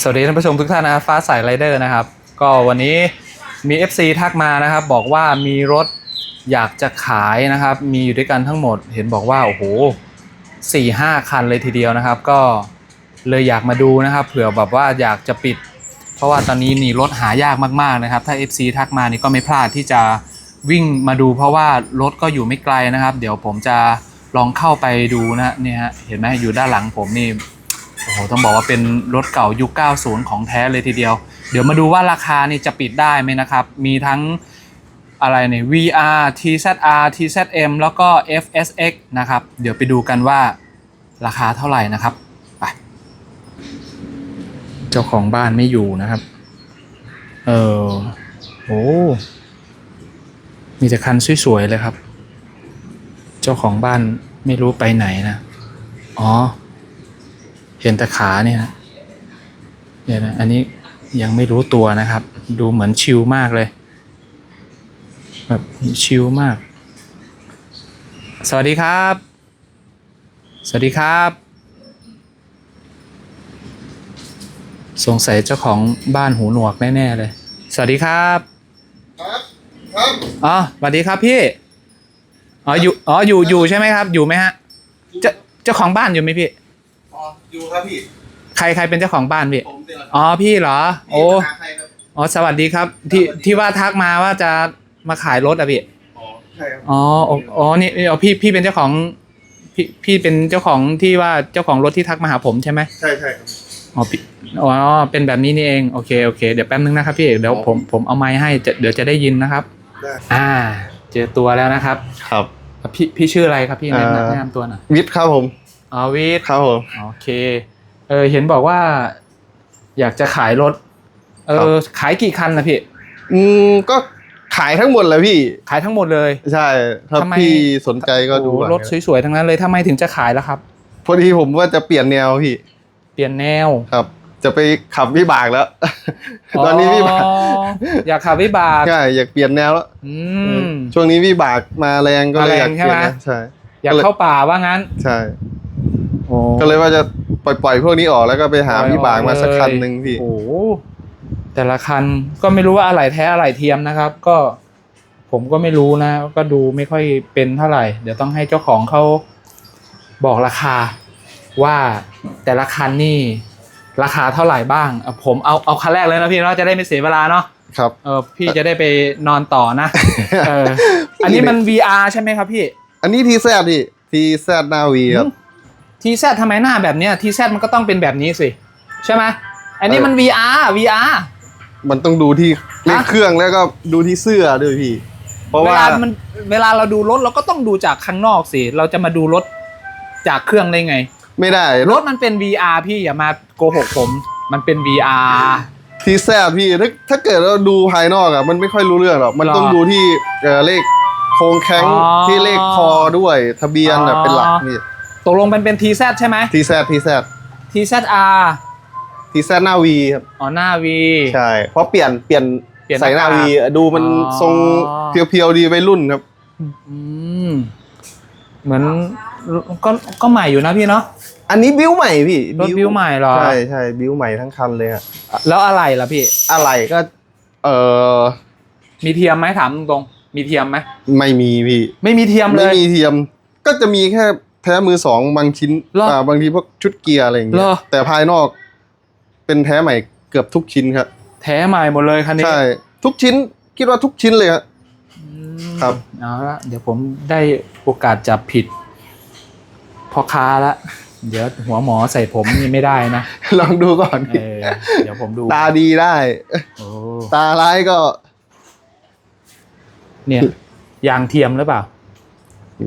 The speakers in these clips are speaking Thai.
สวัสดีท่านผู้ชมทุกท่านนะครับฟ้าใสไรเดอร์นะครับ ก็วันนี้มี FC ทักมานะครับ บอกว่ามีรถอยากจะขายนะครับ มีอยู่ด้วยกันทั้งหมด เห็นบอกว่าโอ้โหสี่ห้าคันเลยทีเดียวนะครับ ก็เลยอยากมาดูนะครับ เผื่อแบบว่าอยากจะปิด เพราะว่าตอนนี้นี่รถหายากมากๆนะครับ ถ้า FC ทักมานี่ก็ไม่พลาดที่จะวิ่งมาดู เพราะว่ารถก็อยู่ไม่ไกลนะครับ เดี๋ยวผมจะลองเข้าไปดูนะฮะเนี่ยฮะเห็นไหมอยู่ด้านหลังผมนี่ โอ้โหต้องบอกว่าเป็นรถเก่ายุค 90 ของแท้เลยทีเดียว เดี๋ยวมาดูว่าราคานี่จะปิดได้ไหมนะครับ มีทั้งอะไรเนี่ย VR TZR TZM แล้วก็ FSX นะครับ เดี๋ยวไปดูกันว่าราคาเท่าไหร่นะครับ ไป เจ้าของบ้านไม่อยู่นะครับ เออโอ้มีแต่คันสวยๆเลยครับ เจ้าของบ้านไม่รู้ไปไหนนะ อ๋อ เห็นแต่ขาเนี่ยนะเดี๋ยวนะอันนี้ยังไม่รู้ตัวนะครับ ดูเหมือนชิลมากเลยแบบชิลมาก สวัสดีครับ สวัสดีครับ สงสัยเจ้าของบ้านหูหนวกแน่ๆเลย สวัสดีครับ ครับ ครับ อ๋อ สวัสดีครับพี่ อ๋อ อยู่ อ๋อ อยู่ อยู่ใช่ไหมครับ อยู่ไหมฮะ เจ้าเจ้าของบ้านอยู่ไหมพี่ อ๋ออยู่ครับพี่ ใครใครเป็นเจ้าของบ้านพี่ผมเป็นอะไรอ๋อพี่เหรอ โอ้หาใครครับ อ๋อสวัสดีครับ ที่ที่ว่าทักมาว่าจะมาขายรถอะพี่อ๋อใช่ครับอ๋ออ๋ออ๋อนี่นี่อ๋อพี่พี่เป็นเจ้าของพี่พี่เป็นเจ้าของที่ว่าเจ้าของรถที่ทักมาหาผมใช่ไหมใช่ใช่ครับ อ๋อพี่อ๋อเป็นแบบนี้นี่เองโอเคโอเคเดี๋ยวแป๊บนึงนะครับพี่เดี๋ยวผมผมเอาไม้ให้จะเดี๋ยวจะได้ยินนะครับ ได้ อ่า เจอตัวแล้วนะครับครับ พี่พี่ชื่ออะไรครับพี่แนะอ่านำแนะนำตัวหน่อยวิทย์ครับผม อ๋อวิทย์ครับผม โอเค เออเห็นบอกว่า อยากจะขายรถ เออขายกี่คันนะพี่ อืมก็ขายทั้งหมดเลยพี่ ขายทั้งหมดเลย ใช่ถ้าทำไม พี่สนใจก็ดูโอ้โหก่อนรถสวยๆ ทั้งนั้นเลยทำไมถึงจะขายล่ะครับ พอดีผมว่าจะเปลี่ยนแนวพี่เปลี่ยนแนวครับ จะไปขับวิบากแล้ว ตอนนี้วิบากอ๋ออยากขับวิบากใช่อยากเปลี่ยนแนวแล้วอืม ช่วงนี้วิบากมาแรงก็เลยมาแรงอยากเปลี่ยนใช่ไหม นะใช่ อยากเข้าป่าว่างั้น ใช่ โอ้ก็เลยว่าจะปล่อยปล่อยพวกนี้ออกแล้วก็ไปหาวิบากมาสักคันหนึ่งพี่โอ้โหแต่ละคันก็ไม่รู้ว่าอะไรแท้อะไรเทียมนะครับ ก็ ผมก็ไม่รู้นะ ก็ดูไม่ค่อยเป็นเท่าไหร่ เดี๋ยวต้องให้เจ้าของเขาบอกราคา ว่าแต่ละคันนี่ ราคาเท่าไหร่บ้างอะผมเอาเอาคันแรกเลยนะพี่เนาะจะได้ไม่เสียเวลาเนาะครับเออพี่จะได้ไปนอนต่อนะเอออันนี้มัน VR ใช่ไหมครับพี่ อันนี้ทีแซดพี่ทีแซดนาวีครับ ทีแซทำไมหน้าแบบเนี้ยทีแซมันก็ต้องเป็นแบบนี้สิ ใช่ไหมอันนี้เออมัน VR VR มันต้องดูที่เลขเครื่องแล้วก็ดูที่เสื้อด้วยพี่ เพราะเวว่าลามันเวลาเราดูรถเราก็ต้องดูจากข้างนอกสิ เราจะมาดูรถจากเครื่องได้ไง ไม่ได้รถมันเป็น VR พี่อย่ามาโกหกผม มันเป็น VR ทีแซดพี่ถ้าถ้าเกิดเราดูภายนอกอะมันไม่ค่อยรู้เรื่องหรอกมันหรอต้องดูที่เอ่อเลขโครงแข้งอ๋อ ที่เลขคอด้วย ทะเบียนอะอ๋อเป็นหลักนี่ ตกลงมันเป็น TZ ใช่ไหม ทีแซดทีแซด TZR ทีแซดหน้าวีครับอ๋อหน้า V ใช่เพราะเปลี่ยนเปลี่ยนเปลี่ยนใส่หน้าหน้าวีดูมันอ๋อ ทรงเพียวๆดีวัยรุ่นครับ อืมเหมือนก็ก็ใหม่อยู่นะพี่เนาะ อันนี้บิ้วใหม่พี่รถบิ้วใหม่เหรอ ใช่ใช่บิ้วใหม่ทั้งคันเลยอะแล้วอะไรล่ะพี่ อะไรก็ เออมีเทียมไหมถามตรงๆมีเทียมไหมไม่มีพี่ ไม่มีเทียมเลไม่ยมีเทียมก็จะมีแค่ แท้มือสองบางชิ้นเหรออ่าบางทีพวกชุดเกียร์อะไรอย่างเงี้เหรยอ แต่ภายนอกเป็นแท้ใหม่เกือบทุกชิ้นครับแท้ใหม่หมดเลยคันนี้ใช่ทุกชิ้นคิดว่าทุกชิ้นเลยครับ อืมครับ เอาละเดี๋ยวผมได้โอกาสจับผิดพ่อค้าละ เดี๋ยวหัวหมอใส่ผมนี่ไม่ได้นะลองดูก่อน เออเดี๋ยวผมดูตาดีได้ โอ้ตาร้ายก็เนี่ยยางเทียมหรือเปล่า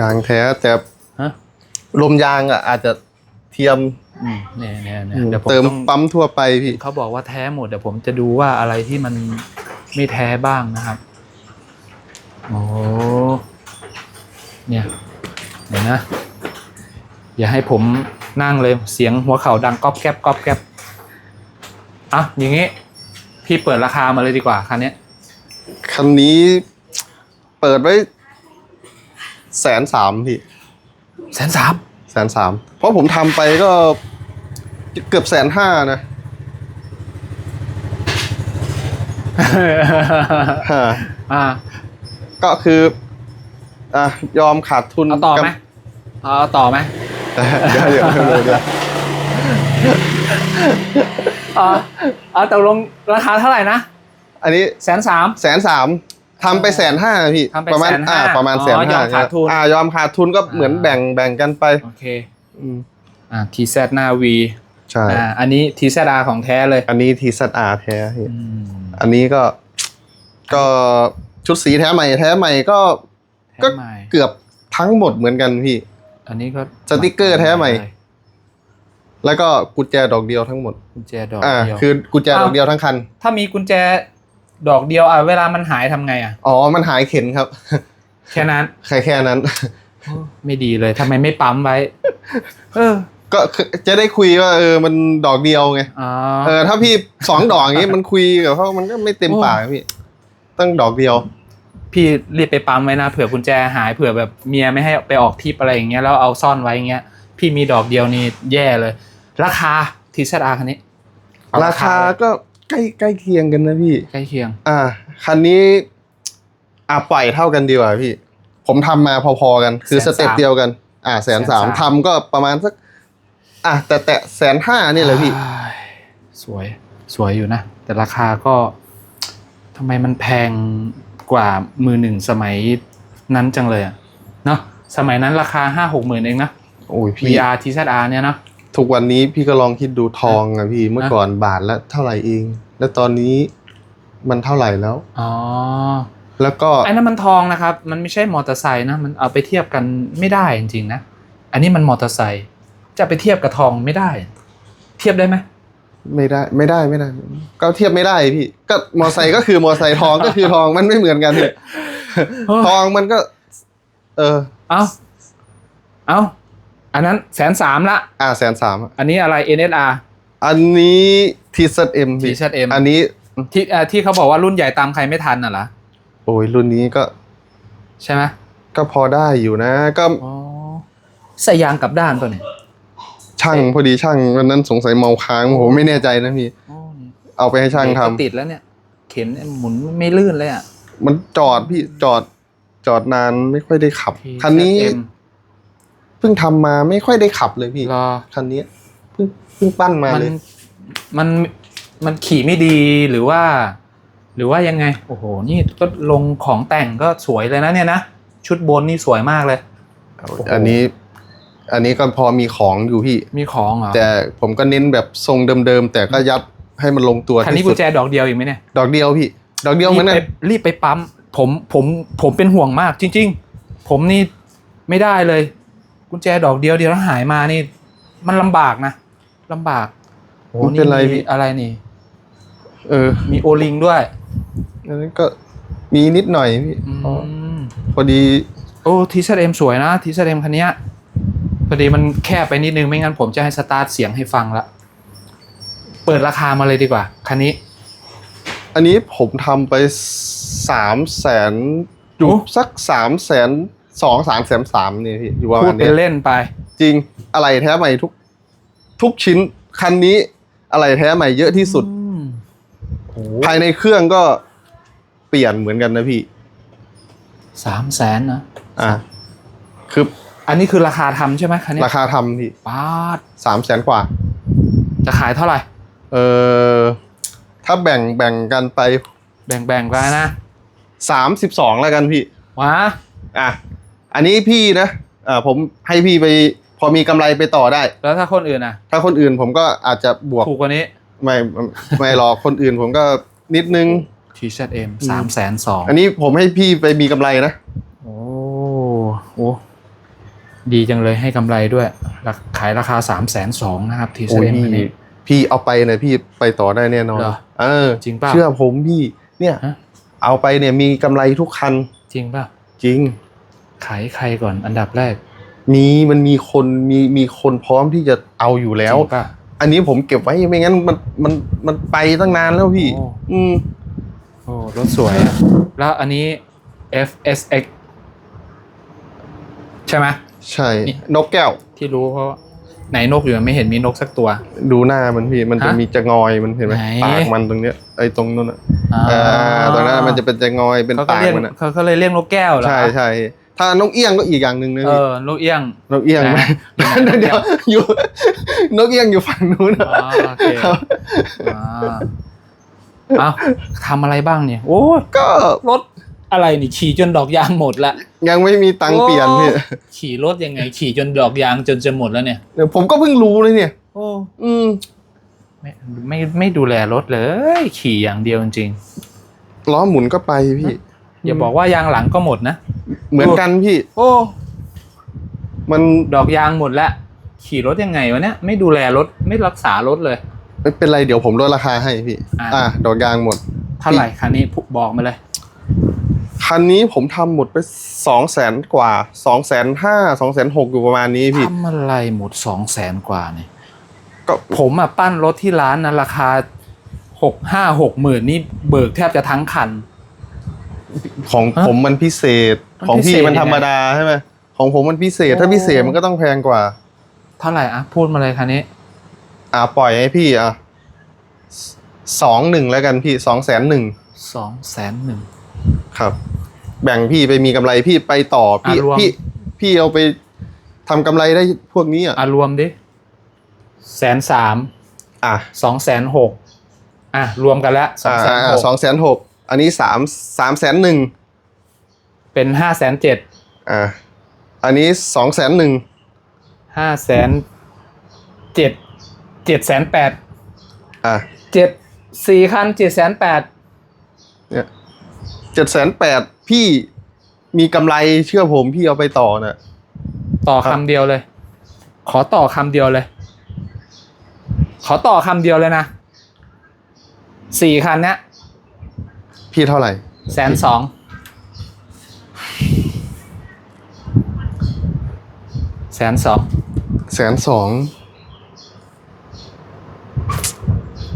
ยางแท้แต่ฮะ ลมยางอะอาจจะเทียมอืมเนี่ยเนี่ยเนี่ยเดี๋ยวผมเติมต้องปั๊มทั่วไปพี่เขาบอกว่าแท้หมดเดี๋ยวผมจะดูว่าอะไรที่มันไม่แท้บ้างนะครับ โอ้เนี่ยเดี๋ยวนะ อย่าให้ผมนั่งเลยเสียงหัวเข่าดังก๊อบแก๊บก๊อบแก๊บอะอย่างงี้ พี่เปิดราคามาเลยดีกว่าคันเนี้ยคันนี้เปิดไว้แสนสามพี่ แสนสามแสนสามเพราะผมทำไปก็เกือบแสนห้านะฮะอ่าก็คืออะยอมขาดทุนเอาต่อไหมกับเอาต่อไหมเดี๋ยวเดี๋ยวเดี๋ยวเดี๋ยวอ่าเอาตกลงราคาเท่าไหร่นะ อันนี้แสนสามแสนสาม ทำไปแสนห้าพี่ทำไปประมาณ150,000อ่าประมาณอ๋อแสนยห้าอมขาดทุน อ่ายอมขาดทุนก็เหมือนอ่าแบ่งแบ่งกันไปโอเคอืมอ่าทีแซหน้าวีใช่ อ่าอันนี้ทีแซอาของแท้เลยอันนี้ทีซัอาแท้พี่อืม อันนี้ก็ ก็ชุดสีแท้ใหม่แท้ใหม่ก็ ก็ แท้ใหม่เกือบทั้งหมดเหมือนกันพี่ อันนี้ก็สติกเกอร์แท้ใหม่เลยแล้วก็กุญแจดอกเดียวทั้งหมด กุญแจดอกอ่าเดียว คือกุญแจดออ้ากวเดียวทั้งคัน ถ้ามีกุญแจ ดอกเดียวอะเวลามันหายทำไงอะ อ๋อ มันหายเข็นครับ แค่นั้นแค่แค่นั้นไม่ดีเลยทำไมไม่ปั๊มไว้ เออก็คือจะได้คุยว่าเออมันดอกเดียวไง อ๋อ เออถ้าพี่สองดอกอย่างงี้มันคุยกับเขามันก็ไม่เต็มโอ้ปากอะพี่ตั้งดอกเดียว พี่รีบไปปั๊มไว้นะเผื่อกุญแจหายเผื่อแบบเมียไม่ให้ไปออกทริปอะไรอย่างเงี้ยแล้วเอาซ่อนไว้อย่างเงี้ย พี่มีดอกเดียวนี่แย่เลย ราคาทีเซอาคันนี้เอราคาเลยก็ ใกล้ใกล้เคียงกันนะพี่ ใกล้เคียง อ่า คันนี้อะปล่อยเท่ากันดีกว่าพี่ ผมทำมาพอๆกัน คือแสสนสามเต็ปเดียวกัน อ่าแสนสามแสนสาม ทำก็ประมาณสัก อะแต่แต่แสนห้านี่เลยพี่ อ้ายสวยสวยอยู่นะ แต่ราคาก็ทำไมมันแพงกว่ามือหนึ่งสมัยนั้นจังเลยอะเนาะสมัยนั้นราคาห้าหกหมื่นเองนะ โอ้ยพี่ VR TZR เนี่ยนะ ทุกวันนี้พี่ก็ลองคิดดูทองอะพี่เมื่อก่อนบาทละเท่าไหร่เอง แล้วตอนนี้มันเท่าไหร่แล้วอ๋อแล้วก็ไอ้นั่นมันทองนะครับ มันไม่ใช่มอเตอร์ไซค์นะมันเอาไปเทียบกันไม่ได้จริงๆนะอันนี้มันมอเตอร์ไซค์จะไปเทียบกับทองไม่ได้ เทียบได้ไหมไม่ได้ไม่ได้ไม่ได้ ก็เทียบไม่ได้พี่ ก็มอไซค์ก็คือมอไซค์ทองก็คือทองมันไม่เหมือนกันพี่เออทองมันก็ เออ เอาเอา อันนั้นแสนสามละ อ่าแสนสามอันนี้อะไร NSR อันนี้ทีเซเอ็มพี่ TZM อันนี้ที่อ่าที่เขาบอกว่ารุ่นใหญ่ตามใครไม่ทันน่ะเหรอโอ้ยรุ่นนี้ก็ใช่ไหมก็พอได้อยู่นะ ก็อ๋อใส่ยางกลับด้านตัวเนี่ยช่างพอดีช่างวันนั้นสงสัยเมาค้างผมไม่แน่ใจนะพี่ อ๋อนี่เอาไปให้ช่างทำเบรกก็ติดแล้วเนี่ย เข็นหมุนไม่ลื่นเลยอะ มันจอดพี่จอดจอดนานไม่ค่อยได้ขับ TZM คันนี้ เพิ่งทำมาไม่ค่อยได้ขับเลยพี่รอคันนี้เพิ่งเพิ่งปั้นมามันเลย มันมันขี่ไม่ดีหรือว่า หรือว่ายังไง โอ้โห นี่ก็ลงของแต่งก็สวยเลยนะเนี่ยนะ ชุดบนนี่สวยมากเลย อันนี้ อันนี้ก็พอมีของอยู่พี่ มีของเหรอแต่ผมก็เน้นแบบทรงเดิมๆแต่ก็ยัดให้มันลงตัวคันนี้ที่กุสุญดแจดอกเดียวอีกไหมเนี่ย ดอกเดียวพี่ ดอกเดียวเหมือนกันรีบไปรีบไปปั๊มผมผมผมเป็นห่วงมากจริง ๆ ผมนี่ไม่ได้เลย กุญแจดอกเดียวเดียวแล้วหายมานี่ มันลำบากนะลำบากโอ้โหไม่เป็นไรมีพี่ อะไรนี่ เออมีโอลิงด้วยอันนั้นก็มีนิดหน่อยพี่อือ๋อมพอดี โอ้ทีเซเอ็มสวยนะทีเซเอ็มคันเนี้ยพอดีมันแคบไปนิดนึงไม่งั้นผมจะให้สตาร์ทเสียงให้ฟังละเปิดราคามาเลยดีกว่าคันนี้ อันนี้ผมทำไปสามแสนอยู่โอ้ สักสามแสน สองสามแสนสามเนี่ยพี่อยู่ประพูมาดณเป็เนี้นยเล่นไป จริงอะไรแท้ใหม่ทุก ทุกชิ้นคันนี้อะไรแท้ใหม่เยอะที่สุด อืมโอ้ภายในเครื่องก็เปลี่ยนเหมือนกันนะพี่ สามแสนนะ อ่าคืออันนี้คือราคาทำใช่ไหมคันนี้ราคาทำพี่ป้าดสามแสนกว่า จะขายเท่าไหร่ เออถ้าแบ่งแบ่งกันไปแบ่งแบ่งๆกันนะสามสิบสองแล้วกันพี่ ว้าอะ อันนี้พี่นะอ่าผมให้พี่ไปพอมีกำไรไปต่อได้ แล้วถ้าคนอื่นอะ ถ้าคนอื่นผมก็อาจจะบวกถูกกว่านี้ไม่ไม่หรอกคนอื่นผมก็นิดนึง ทีเซเอ็มสามแสนสองอันนี้ผมให้พี่ไปมีกำไรนะ โอ้โหดีจังเลยให้กำไรด้วยราขายราคาสามแสนสองนะครับทีเซโอ้ยเอ็ม พี่คันนี้พี่เอาไปเนี่ยพี่ไปต่อได้แน่นอนเหรอเออจริงเปล่าเชื่อผมพี่เนี่ย ฮะ เอาไปเนี่ยมีกำไรทุกคันจริงป่ะ จริง ขายใครก่อนอันดับแรก มีมันมีคนมีมีคนพร้อมที่จะเอาอยู่แล้ว จริงป่ะอันนี้ผมเก็บไว้ไม่งั้นมันมันมันไปตั้งนานแล้วพี่ โอ้อืมโอ้รถสวยอะแล้วอันนี้ FSX ใช่ไหม ใช่ นี่ นกแก้ว ที่รู้เพราะไหนนกอยู่ไม่เห็นมีนกสักตัว ดูหน้ามันพี่มันจะฮะมีจะงอยมันเห็นไหมไหน ปากมันตรงเนี้ยไอ้ตรงนู้นอะอ่าอ่าตรงนั้นมันจะเป็นจะงอยเป็นเขาก็ปากเรียกมันอะเขาเขาเลยเรียกนกแก้วเหรอใช่ใช่ ถ้านกเอี้ยงก็อีกอย่างหนึ่งนะเอพี่อนกเอี้ยง นกเอี้ยงนะ เดี๋ยวอยู่นกเอี้ยงอยู่ฝั่งนู้นอ๋อโอเคครับอ่าเอาทำอะไรบ้างเนี่ย โอ้ยก็รถอะไรนี่ขี่จนดอกยางหมดละยังไม่มีตังค์เปลี่ยนพี่โอ้ขี่รถยังไง ขี่จนดอกยางจนจะหมดแล้วเนี่ย เดี๋ยวผมก็เพิ่งรู้เลยเนี่ย โอ้อืมไม่ไม่ไม่ดูแลรถเลย ขี่อย่างเดียวจริงล้อหมุนก็ไปพี่ๆ อย่าบอกว่ายางหลังก็หมดนะ เหมือนกันพี่ โอ้ มันดอกยางหมดแล้ว ขี่รถยังไงวะเนี่ยไม่ดูแลรถไม่รักษารถเลย ไม่เป็นไรเดี๋ยวผมลดราคาให้พี่ อะ อ่าดอกยางหมด เท่าไหร่คันนี้พูบอกมาเลย คันนี้ผมทำหมดไปสองแสนกว่าสองแสนห้าสองแสนหกอยู่ประมาณนี้พี่ ทำอะไรหมดสองแสนกว่าเนี่ยก็ ผมอะปั้นรถที่ร้านนะราคาหกห้าหกหมื่นนี่เบิกแทบจะทั้งคัน ของฮะผมมันพิเศษมันของพิพี่เศษมันธรรมดาใช่ไหมของผมมันพิเศษ ถ้าโอ้ พิเศษมันก็ต้องแพงกว่า เท่าไหร่อะพูดมาเลยคันนี้อ่าปล่อยให้พี่อะสองหนึ่งแล้วกันพี่สองแสนหนึ่งสองแสนหนึ่ง ครับ แบ่งพี่ไปมีกำไรพี่ไปต่อพี่อะรวม พี่พี่เอาไปทำกำไรได้พวกนี้อะอะรวมดิแสนสามอะสองแสนหกอะรวมกันแล้วสองอ่าแสนหกสองแสนหก อันนี้สามสามแสนหนึ่งเป็นห้าแสนเจ็ดอ่าอันนี้สองแสนหนึ่งห้าแสนเจ็ดเจ็ดแสนแปดอะเจ็ดสี่คันเจ็ดแสนแปดเนี่ยเจ็ดแสนแปดพี่มีกำไรเชื่อผมพี่เอาไปต่อน่ะต่อครัคำบเดียวเลย ขอต่อคำเดียวเลย ขอต่อคำเดียวเลยนะสี่คันเนี้ย พี่เท่าไหร่แสนสองแสนสองแสนสอง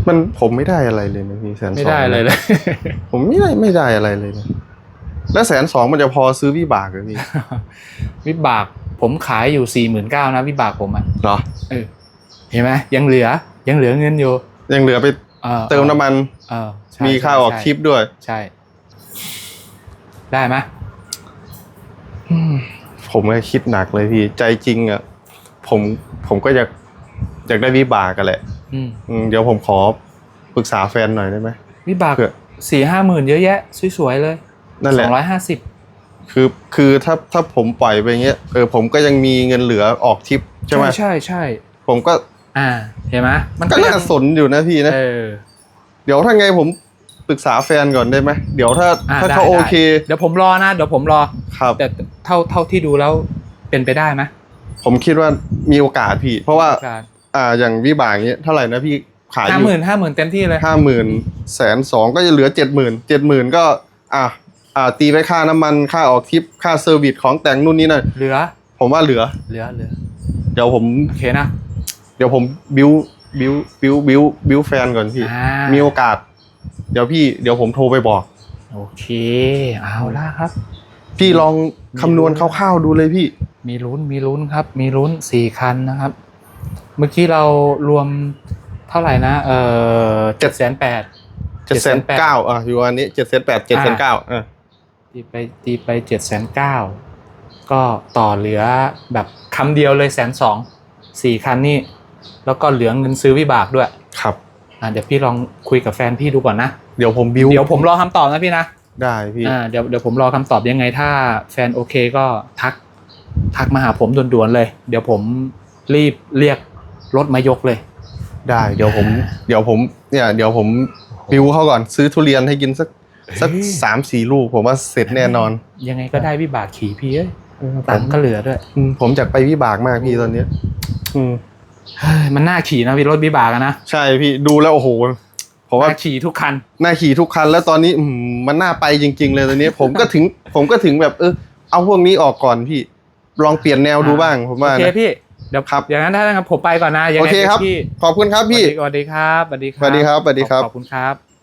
มันผมไม่ได้อะไรเลยนะพี่แสนสองไม่ได้เลยเลย ผมไม่ได้ไม่ได้อะไรเลยนะแล้วแสนสองมันจะพอซื้อวิบากเหรือพี่วิบากผมขายอยู่สี่หมื่นเก้านะวิบากผมอะเหรอเออเห็นไหมยังเหลือยังเหลือเงินอยู่ยังเหลือไป ออเติมน้ำมัน เออใช่มีค่าออกใช่ทริปด้วย ใช่ ได้ไหมผมก็คิดหนักเลยพี่ ใจจริงอะ ผมผมก็อยากอยากได้วิบากกันแหละอืมอืมเดี๋ยวผมขอปรึกษาแฟนหน่อยได้ไหม วิบากเผื่อ สี่ห้าหมื่นเยอะแยะ สวยๆเลยนั่นแหสละ องร้อยห้าสิบคือคือถ้าถ้าผมปล่อยไปเงี้ยเออผมก็ยังมีเงินเหลือออกทริปใช่ไหมใช่ใช่ผมก็ อ่าเห็นไหมมันก็น่ายังสนอยู่นะพี่นะเออเดี๋ยวถ้าไงผมปรึกษาแฟนก่อนได้ไหมเดี๋ยวถ้าอ่าถ้าได้เขาโอได้เค เดี๋ยวผมรอนะเดี๋ยวผมรอครับแต่เท่าเท่าที่ดูแล้วเป็นไปได้ไหมผมคิดว่ามีโอกาสพี่ เพราะว่าการอ่าอย่างวิบากเนี้ยเท่าไหร่นะพี่ขายอห้ายู่หมื่นห้าหมื่นเต็มที่เลยห้าหมื่นแสนสองก็จะเหลือเจ็ดหมื่นเจ็ดหมื่นก็อ่าอ่าตีไปค่าน้ำมันค่าออกทริปค่าเซอร์วิสของแต่งนู่นนี่นั่นเหลือ ผมว่าเหลือเหลือเหลือ เดี๋ยวผมโอเคนะ เดี๋ยวผมบิวบิวบิวบิวบิวแฟนก่อนพี่ อ่ามีโอกาส เดี๋ยวพี่เดี๋ยวผมโทรไปบอก โอเค เอาละครับ พี่ลองคำนวณคร่าวๆดูเลยพี่ มีลุ้นมีลุ้นครับ มีลุ้นสี่คันนะครับ เมื่อกี้เรารวมเท่าไหร่นะ เออเจ็ดแสนแปด เจ็ดแสนเก้าอะอยู่อันนี้เจ็ดแสนแปดเจ็ดแสนเก้าอะตีไปตีไปเจ็ดแสนเก้าก็ต่อเหลือแบบคำเดียวเลยแสนสองสี่คันนี่ แล้วก็เหลือเงินซื้อวิบากด้วยครับอะเดี๋ยวพี่ลองคุยกับแฟนพี่ดูก่อนนะ เดี๋ยวผมบิวเดี๋ยวผมรอคำตอบนะพี่นะได้พี่อ่าเดี๋ยวเดี๋ยวผมรอคำตอบยังไงถ้าแฟนโอเคก็ทัก ทักมาหาผมด่วนๆเลย เดี๋ยวผมรีบเรียกรถมายกเลย ได้เดี๋ยวผม เดี๋ยวผมเนี่ยเดี๋ยวผมบิวเขาก่อนซื้อทุเรียนให้กินสักสักเฮ้ยสามสี่ลูกผมว่าเสร็จแน่นอนยังไงก็ได้วิบากขี่พี่เอ้ยเออผตังมค์ก็เหลือด้วย อืมผมอยากไปวิบากมากพี่ตอนเนี้ยอืม เฮ้ยมันน่าขี่นะพี่รถวิบากอะนะใช่พี่ดูแล้วโอ้โหผมว่าน่าขี่ทุกคัน น่าขี่ทุกคัน แล้วตอนนี้อืมมันน่าไปจริง ๆ เลยตอนนี้ ผมก็ถึงผมก็ถึงแบบเออเอาพวกนี้ออกก่อนพี่ ลองเปลี่ยนแนวดูบ้างผมโอว่าเคนะ พี่เดี๋ยวครับ อย่างนั้นถ้าอย่างนั้นผมไปก่อนนะยังโอไงเคครับ พี่ขอบคุณครับพี่สวัสดีครับสวัสดีครับสวัสดีครับสวัสดีครับ ขอบคุณครับ